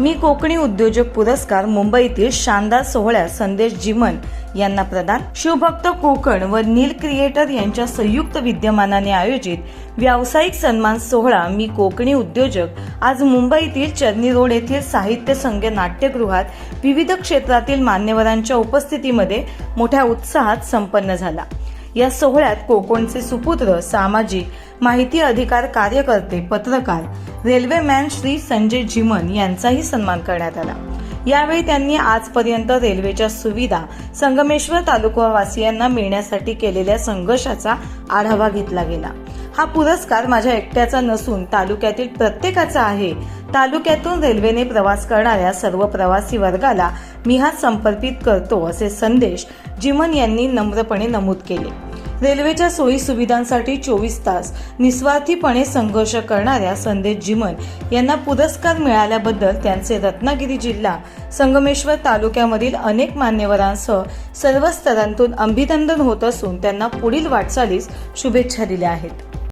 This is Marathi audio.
मी कोकणी उद्योजक पुरस्कार मुंबईतील शानदार सोहळ्यात संदेश जीमन यांना प्रदान. शिवभक्त कोकण व नील क्रिएटर यांच्या संयुक्त विद्यमानाने आयोजित व्यावसायिक सन्मान सोहळा मी कोकणी उद्योजक आज मुंबईतील चर्नी रोड येथील साहित्य संघ नाट्यगृहात विविध क्षेत्रातील मान्यवरांच्या उपस्थितीमध्ये मोठ्या उत्साहात संपन्न झाला. या सोहळ्यात कोकणचे सुपुत्र सामाजिक माहिती अधिकार कार्यकर्ते पत्रकार रेल्वेमॅन श्री संजय जिमन यांचाही सन्मान करण्यात आला. यावेळी त्यांनी आजपर्यंत रेल्वेच्या सुविधा संगमेश्वर तालुकावासियांना मिळण्यासाठी केलेल्या संघर्षाचा आढावा घेतला गेला. हा पुरस्कार माझ्या एकट्याचा नसून तालुक्यातील प्रत्येकाचा आहे. तालुक्यातून रेल्वेने प्रवास करणाऱ्या सर्व प्रवासी वर्गाला मी हा समर्पित करतो असे संदेश जिमन यांनी नम्रपणे नमूद केले. रेल्वेच्या सोयी सुविधांसाठी चोवीस तास निस्वार्थीपणे संघर्ष करणाऱ्या संदेश जिमन यांना पुरस्कार मिळाल्याबद्दल त्यांचे रत्नागिरी जिल्हा संगमेश्वर तालुक्यामधील अनेक मान्यवरांसह सर्व स्तरांतून अभिनंदन होत असून त्यांना पुढील वाटचालीस शुभेच्छा दिल्या आहेत.